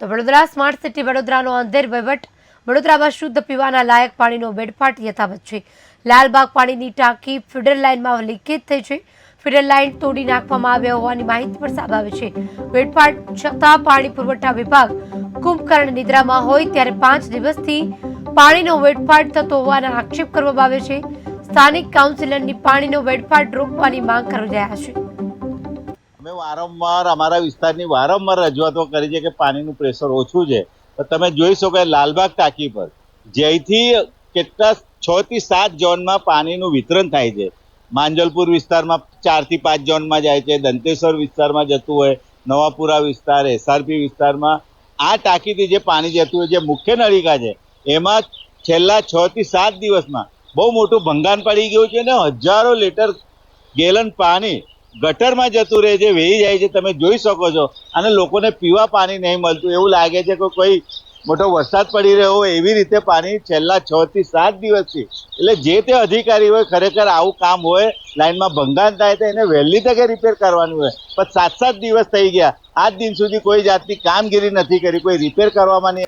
તો Vadodara smart city વડોદરાનો અંધેર વહીવટ. વડોદરામાં શુદ્ધ પીવાના લાયક પાણીનો બેડફાટ યથાવત છે. લાલબાગ પાણીની ટાંકી ફીડર લાઇનમાં લીકેજ થઈ છે. ફીડર લાઇન તોડી નાખવામાં આવ્યા હોવાની માહિતી પણ સામે છે. બેડફાટ છતાં પાણી પુરવઠા વિભાગ કુંભકર્ણ નિદ્રામાં હોય ત્યારે પાંચ દિવસથી પાણીનો વેડફાટ થતો હોવાના આક્ષેપ કરવામાં આવે છે. સ્થાનિક કાઉન્સિલરની પાણીનો વેડફાટ રોકવાની માંગ કરી રહ્યા છે. અમે વારંવાર અમારા વિસ્તારની વારંવાર રજૂઆતો કરી છે કે પાણીનું પ્રેશર ઓછું છે. તો તમે જોઈ શકો લાલબાગ ટાંકી પર, જેથી કેટલા છ થી સાત ઝોનમાં પાણીનું વિતરણ થાય છે. માંજલપુર વિસ્તારમાં ચારથી પાંચ ઝોનમાં જાય છે, દંતેશ્વર વિસ્તારમાં જતું હોય, નવાપુરા વિસ્તાર, એસઆરપી વિસ્તારમાં. આ ટાંકીથી જે પાણી જતું હોય, જે મુખ્ય નળિકા છે, એમાં છેલ્લા છ થી સાત દિવસમાં બહુ મોટું ભંગાણ પડી ગયું છે ને હજારો લીટર ગેલન પાણી ગટરમાં જતું રહે છે, વહી જાય છે, તમે જોઈ શકો છો. અને લોકોને પીવા પાણી નહીં મળતું. એવું લાગે છે કે કોઈ મોટો વરસાદ પડી રહ્યો હોય એવી રીતે પાણી છેલ્લા છ થી સાત દિવસથી એટલે જે તે અધિકારી હોય, ખરેખર આવું કામ હોય લાઇનમાં ભંગાણ થાય તો એને વહેલી તકે રિપેર કરવાનું હોય. પણ સાત સાત દિવસ થઈ ગયા. આજ દિન સુધી કોઈ જાતની કામગીરી નથી કરી, કોઈ રિપેર કરવામાં નહીં